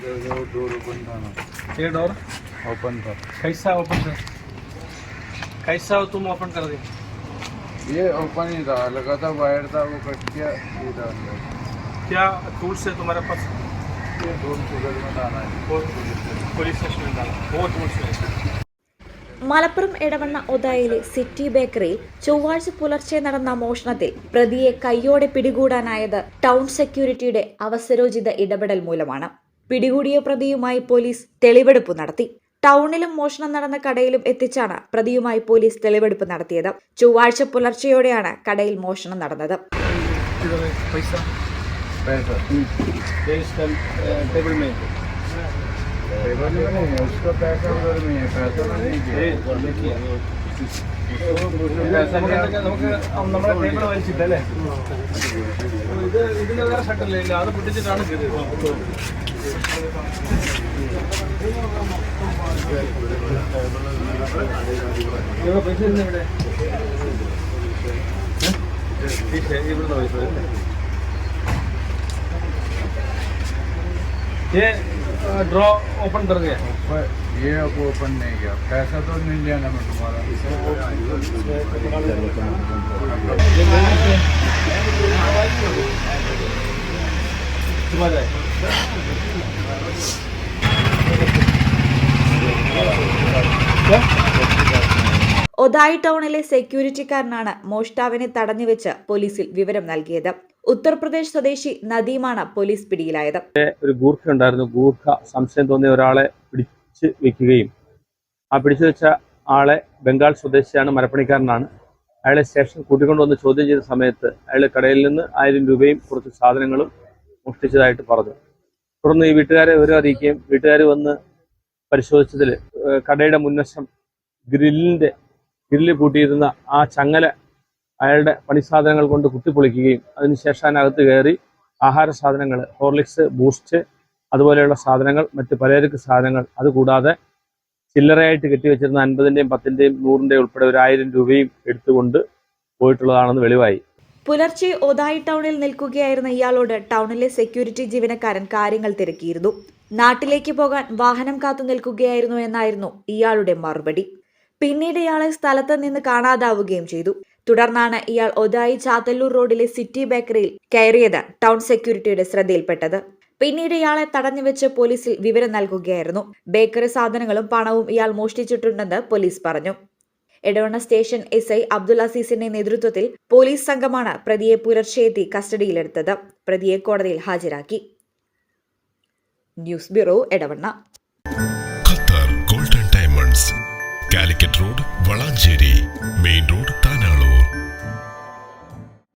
जो door open था ना ये डोर ओपन था कैसा ओपन कर कैसा हो तुम ओपन कर दे ये ओपन ही था लगा था वायर था वो कट गया ये था अंदर क्या टूल्स है तुम्हारे पास ये डोर सुगर में डाला है वो पुलिस स्टेशन में डाला वो टूल्स है മലപ്പുറം എടവണ്ണ ഒതായിലെ സിറ്റി ബേക്കറിയിൽ ചൊവ്വാഴ്ച പുലർച്ചെ നടന്ന മോഷണത്തിൽ പ്രതിയെ കയ്യോടെ പിടികൂടാനായത് ടൗൺ സെക്യൂരിറ്റിയുടെ അവസരോചിത ഇടപെടൽ മൂലമാണ് പിടികൂടിയ പ്രതിയുമായി പോലീസ് തെളിവെടുപ്പ് നടത്തി. ടൗണിലും മോഷണം നടന്ന കടയിലും എത്തിച്ചാണ് പ്രതിയുമായി പോലീസ് തെളിവെടുപ്പ് നടത്തിയത്. ചൊവ്വാഴ്ച പുലർച്ചെയോടെയാണ് കടയിൽ മോഷണം നടന്നത്. നമുക്ക് ഇതിന്റെ വേറെ ഷട്ടല്ലേ അത് പൊട്ടിച്ചിട്ടാണ് ये ड्रॉ ओपन कर दिया ये अब ओपन नहीं किया पैसा तो नहीं लेना मैं तुम्हारा तुम्हारा ഒതായി ടൗണിലെ സെക്യൂരിറ്റിക്കാരനാണ് മോഷ്ടാവിനെ തടഞ്ഞു വെച്ച് പോലീസിൽ വിവരം നൽകിയത്. ഉത്തർപ്രദേശ് സ്വദേശി നദീമാണ് പോലീസ് പിടിയിലായത്. ഒരു ഗൂർഖ ഉണ്ടായിരുന്നു. ഗൂർഖ സംശയം തോന്നിയ ഒരാളെ പിടിച്ച് വെക്കുകയും ആ പിടിച്ചു വെച്ച ആളെ ബംഗാൾ സ്വദേശിയാണ് മരപ്പണിക്കാരനാണ്. അയാളെ സ്റ്റേഷൻ കൂട്ടിക്കൊണ്ടുവന്ന് ചോദ്യം ചെയ്ത സമയത്ത് അയാൾ കടയിൽ നിന്ന് ആയിരം രൂപയും കുറച്ച് സാധനങ്ങളും മോഷ്ടിച്ചതായിട്ട് പറഞ്ഞു. തുടർന്ന് ഈ വീട്ടുകാരെ വിവരം അറിയിക്കുകയും വീട്ടുകാർ വന്ന് പരിശോധിച്ചതിൽ കടയുടെ മുൻവശം ഗ്രില്ലിന്റെ ഗ്രില്ല് പൂട്ടിയിരുന്ന ആ ചങ്ങല അയാളുടെ പണിസാധനങ്ങൾ കൊണ്ട് കുത്തിപ്പൊളിക്കുകയും അതിനുശേഷം അതിനകത്ത് കയറി ആഹാര സാധനങ്ങൾ ഹോർലിക്സ് ബൂസ്റ്റ് അതുപോലെയുള്ള സാധനങ്ങൾ മറ്റ് പലചരക്ക് സാധനങ്ങൾ അതുകൂടാതെ ചില്ലറയായിട്ട് കെട്ടിവെച്ചിരുന്ന അൻപതിന്റെയും പത്തിന്റെയും നൂറിന്റെയും ഉൾപ്പെടെ ഒരു ആയിരം രൂപയും എടുത്തുകൊണ്ട് പോയിട്ടുള്ളതാണെന്ന് വെളിവായി. പുലർച്ചെ ഒതായി ടൗണിൽ നിൽക്കുകയായിരുന്ന ഇയാളോട് ടൗണിലെ സെക്യൂരിറ്റി ജീവനക്കാരൻ കാര്യങ്ങൾ തിരക്കിയിരുന്നു. നാട്ടിലേക്ക് പോകാൻ വാഹനം കാത്തു നിൽക്കുകയായിരുന്നു എന്നായിരുന്നു ഇയാളുടെ മറുപടി. പിന്നീട് ഇയാളെ സ്ഥലത്ത് നിന്ന് കാണാതാവുകയും ചെയ്തു. തുടർന്നാണ് ഇയാൾ ഒതായി ചാത്തല്ലൂർ റോഡിലെ സിറ്റി ബേക്കറിയിൽ കയറിയത് ടൗൺ സെക്യൂരിറ്റിയുടെ ശ്രദ്ധയിൽപ്പെട്ടത്. പിന്നീട് ഇയാളെ തടഞ്ഞു വെച്ച് പോലീസിൽ വിവരം നൽകുകയായിരുന്നു. ബേക്കറി സാധനങ്ങളും പണവും ഇയാൾ മോഷ്ടിച്ചിട്ടുണ്ടെന്ന് പോലീസ് പറഞ്ഞു. Edavanna station S I Abdul അസീസിന്റെ നേതൃത്വത്തിൽ പോലീസ് സംഘമാണ് പ്രതിയെ പുലർച്ചെയെത്തി കസ്റ്റഡിയിലെടുത്തത്. പ്രതിയെ കോടതിയിൽ ഹാജരാക്കി. News bureau Edavanna.